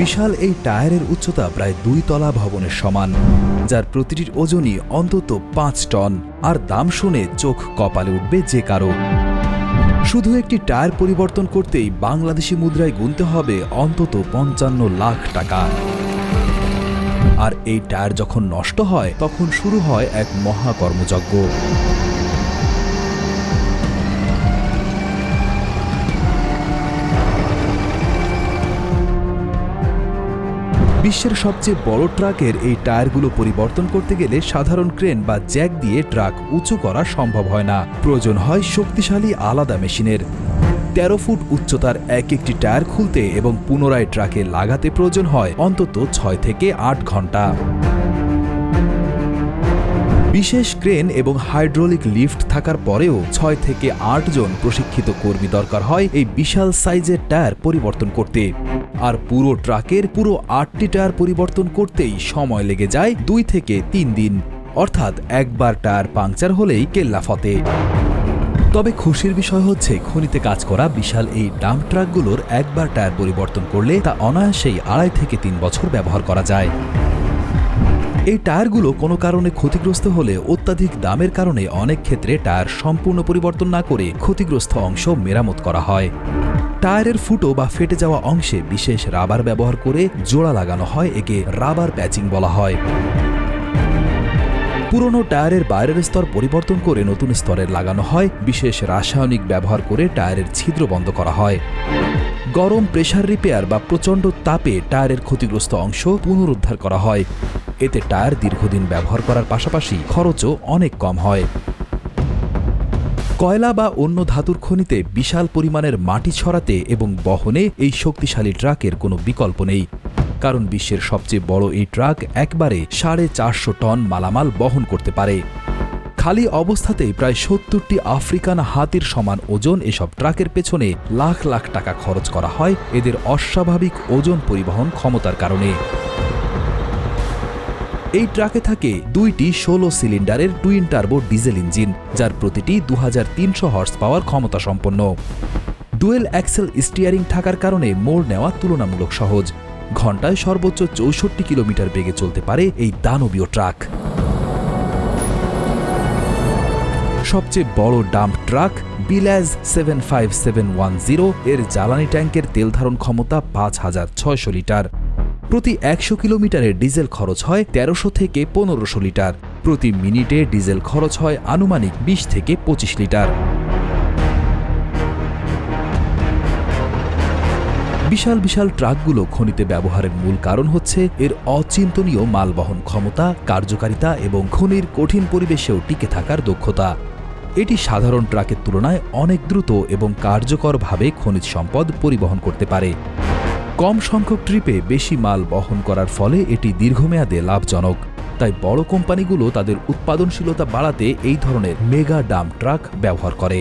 বিশাল এই টায়ারের উচ্চতা প্রায় দুই তলা ভবনের সমান, যার প্রতিটির ওজনই অন্তত পাঁচ টন, আর দাম শুনে চোখ কপালে উঠবে যে কারও। শুধু একটি টায়ার পরিবর্তন করতেই বাংলাদেশি মুদ্রায় গুনতে হবে অন্তত পঞ্চান্ন লাখ টাকা। আর এই টায়ার যখন নষ্ট হয়, তখন শুরু হয় এক মহাকর্মযজ্ঞ। বিশ্বের সবচেয়ে বড় ট্রাকের এই টায়ারগুলো পরিবর্তন করতে গেলে সাধারণ ক্রেন বা জ্যাক দিয়ে ট্রাক উঁচু করা সম্ভব হয় না। প্রয়োজন হয় শক্তিশালী আলাদা মেশিনের। তেরো ফুট উচ্চতার এক একটি টায়ার খুলতে এবং পুনরায় ট্রাকে লাগাতে প্রয়োজন হয় অন্তত ছয় থেকে আট ঘণ্টা। বিশেষ ক্রেন এবং হাইড্রোলিক লিফট থাকার পরেও ছয় থেকে আট জন প্রশিক্ষিত কর্মী দরকার হয় এই বিশাল সাইজের টায়ার পরিবর্তন করতে। আর পুরো ট্রাকের পুরো আটটি টায়ার পরিবর্তন করতেই সময় লেগে যায় দুই থেকে তিন দিন। অর্থাৎ একবার টায়ার পাংচার হলেই কেল্লা ফতে। তবে খুশির বিষয় হচ্ছে, খনিতে কাজ করা বিশাল এই ডাম্প ট্রাকগুলোর একবার টায়ার পরিবর্তন করলে তা অনায়াসেই আড়াই থেকে তিন বছর ব্যবহার করা যায়। এই টায়ারগুলো কোনো কারণে ক্ষতিগ্রস্ত হলে অত্যাধিক দামের কারণে অনেক ক্ষেত্রে টায়ার সম্পূর্ণ পরিবর্তন না করে ক্ষতিগ্রস্ত অংশ মেরামত করা হয়। টায়ারের ফুটো বা ফেটে যাওয়া অংশে বিশেষ রাবার ব্যবহার করে জোড়া লাগানো হয়, একে রাবার প্যাচিং বলা হয়। পুরনো টায়ারের বাইরের স্তর পরিবর্তন করে নতুন স্তরের লাগানো হয়, বিশেষ রাসায়নিক ব্যবহার করে টায়ারের ছিদ্র বন্ধ করা হয়। গরম প্রেশার রিপেয়ার বা প্রচণ্ড তাপে টায়ারের ক্ষতিগ্রস্ত অংশ পুনরুদ্ধার করা হয়। এতে টায়ার দীর্ঘদিন ব্যবহার করার পাশাপাশি খরচও অনেক কম হয়। কয়লা বা অন্য ধাতুর খনিতে বিশাল পরিমাণের মাটি ছড়াতে এবং বহনে এই শক্তিশালী ট্রাকের কোনো বিকল্প নেই। কারণ বিশ্বের সবচেয়ে বড় এই ট্রাক একবারে সাড়ে চারশো টন মালামাল বহন করতে পারে। খালি অবস্থাতেই প্রায় সত্তরটি আফ্রিকান হাতির সমান ওজন এসব ট্রাকের পেছনে লাখ লাখ টাকা খরচ করা হয়। এদের অস্বাভাবিক ওজন পরিবহন ক্ষমতার কারণে। এই ট্রাকে থাকে দুইটি ষোলো সিলিন্ডারের টুইন টার্বো ডিজেল ইঞ্জিন, যার প্রতিটি দু হাজার তিনশো হর্স পাওয়ার ক্ষমতা সম্পন্ন। ডুয়েল অ্যাক্সেল স্টিয়ারিং থাকার কারণে মোড় নেওয়া তুলনামূলক সহজ। ঘন্টায় সর্বোচ্চ চৌষট্টি কিলোমিটার বেগে চলতে পারে এই দানবীয় ট্রাক। সবচেয়ে বড় dump truck Belaz seven five seven one zero এর জ্বালানি ট্যাঙ্কের তেল ধারণ ক্ষমতা পাঁচ হাজার ছয়শো লিটার। প্রতি একশো কিলোমিটারে ডিজেল খরচ হয় তেরোশো থেকে পনেরোশো লিটার। প্রতি মিনিটে ডিজেল খরচ হয় আনুমানিক বিশ থেকে পঁচিশ লিটার। বিশাল বিশাল ট্রাকগুলো খনিতে ব্যবহারের মূল কারণ হচ্ছে এর অচিন্তনীয় মালবহন ক্ষমতা, কার্যকারিতা এবং খনির কঠিন পরিবেশেও টিকে থাকার দক্ষতা। এটি সাধারণ ট্রাকের তুলনায় অনেক দ্রুত এবং কার্যকরভাবে খনিজ সম্পদ পরিবহন করতে পারে। কম সংখ্যক ট্রিপে বেশি মাল বহন করার ফলে এটি দীর্ঘমেয়াদে লাভজনক। তাই বড় কোম্পানিগুলো তাদের উৎপাদনশীলতা বাড়াতে এই ধরনের মেগা ডাম ট্রাক ব্যবহার করে।